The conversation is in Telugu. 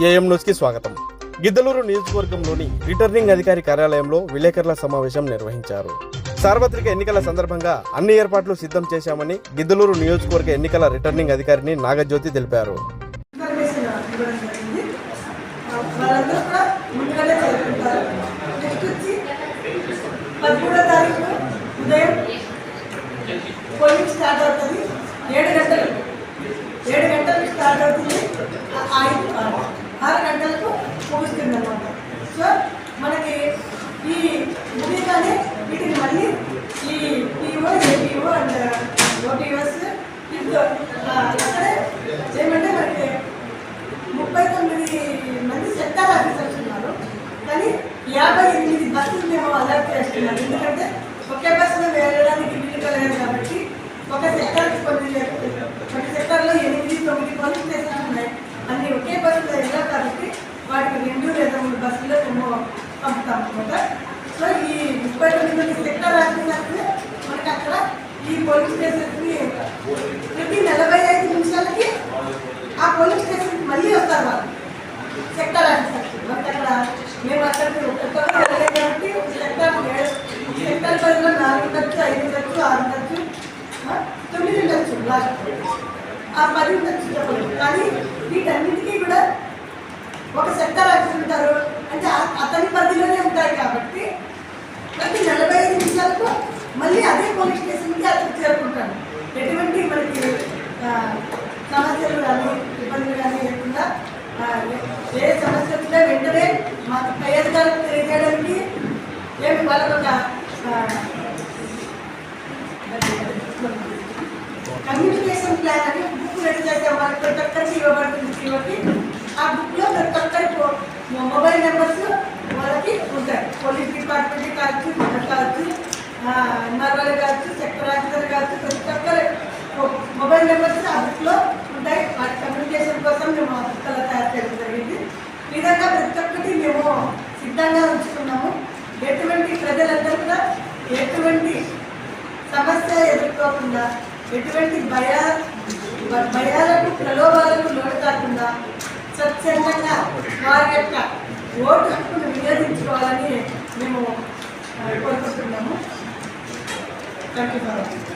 ఏఎం న్యూస్కి స్వాగతం. గిద్దలూరు నియోజకవర్గంలోని రిటర్నింగ్ అధికారి కార్యాలయంలో విలేకరుల సమావేశం నిర్వహించారు. సార్వత్రిక ఎన్నికల సందర్భంగా అన్ని ఏర్పాట్లు సిద్ధం చేశామని గిద్దలూరు నియోజకవర్గ ఎన్నికల రిటర్నింగ్ అధికారిని నాగజ్యోతి తెలిపారు. స్టార్ట్ అవుతుంది. ఏడు గంటలు ఏడు గంటలకు స్టార్ట్ అవుతుంది ఆ- ఐదు ఆరు ఆరు గంటలకు ముగుస్తుంది అనమాట సో మనకి ఈ వీటిని మళ్ళీ ఈ పిఓ ఏపీఓ అండ్ ఓటీఓస్ ఇంట్లో అక్కడే ఏమంటే మనకి ముప్పై తొమ్మిది మంది సెక్టార్ ఆఫీసర్స్ ఉన్నారు కానీ యాభై ఎనిమిది బస్సులు మేము అలర్ట్ చేస్తున్నాం ఎందుకంటే ఒకే బస్సులో వెళ్ళడానికి వీలు కాబట్టి ఒక సెక్టార్కి కొన్ని ఒక సెక్టార్లో ఎనిమిది తొమ్మిది పోలీస్ స్టేషన్స్ ఉన్నాయి. అన్ని ఒకే బస్సులో వెళ్ళాం కాబట్టి వాటికి రెండు లేదా మూడు బస్సుల్లో మేము పంపుతాం అనమాట ముప్పై తొమ్మిది సెక్టర్ సెక్టార్ మనకి అక్కడ ఈ పోలీస్ స్టేషన్కి ప్రతి నలభై ఐదు నిమిషాలకి ఆ పోలీస్ స్టేషన్కి మళ్ళీ వస్తారు వాళ్ళు. Sector officers. మనకి అక్కడ మేము అక్కడికి ఒక్కొక్కరు వెళ్ళాం కాబట్టి సెక్టర్ సెక్టర్ పదిలో నాలుగు ఉండొచ్చు ఐదు ఉండొచ్చు ఆరు ఉండొచ్చు తొమ్మిది ఉండొచ్చు లాస్ట్. ఆ పది ఉండొచ్చు చెప్పలేదు కానీ వీటన్నిటికీ కూడా ఒక సెక్టర్ ఆఫీసర్ ఉంటారు. అంటే అతని పరిధిలోనే ఉంటాయి కాబట్టి ప్రతి నలభై ఐదు నిమిషాలకు మళ్ళీ అదే పోలీస్ స్టేషన్కి అతను చేరుకుంటాడు ఎటువంటి మనకి ఆ, సమస్యలు కానీ ఇబ్బందులు కానీ లేకుండా ఆ, ఏ- ఏ సమస్య వచ్చినా వెంటనే మా కయ్యర్ అధికారులకు తెలియజేయడానికి ఏమి వాళ్ళకు ఒక కమ్యూనికేషన్ ప్లాన్ అని బుక్ రెడీ చేసే వాళ్ళకి ప్రతి ఒక్కరికి ఇవ్వబడుతుంది కాబట్టి ఆ బుక్లో ప్రతి ఒక్కరికి మొబైల్ నెంబర్స్ వాళ్ళకి ఉంటాయి. పోలీస్ డిపార్ట్మెంట్ కావచ్చు కావచ్చు ఎన్ఆర్ఓలు కావచ్చు సెక్టర్ ఆఫీసర్ కావచ్చు ప్రతి ఒక్కరి మొ- మొబైల్ నెంబర్స్ ఆ బుక్లో ఉంటాయి వాటి కమ్యూనికేషన్ కోసం మేము ఆ బుక్ అలా తయారు చేయడం జరిగింది ఈ విధంగా ప్రతి ఒక్కటి మేము సిద్ధంగా ఉంచుకున్నాము. ఎటువంటి ప్రజలందరూ కూడా ఎటువంటి సమస్య ఎదుర్కోకుండా ఎటువంటి భయ భ- భయాలకు ప్రలోభాలకు లోటు కాకుండా స్వచ్ఛందంగా వారి యొక్క ఓటు హక్కును వినియోగించుకోవాలని మేము కోరుకుంటున్నాము. Thank you for watching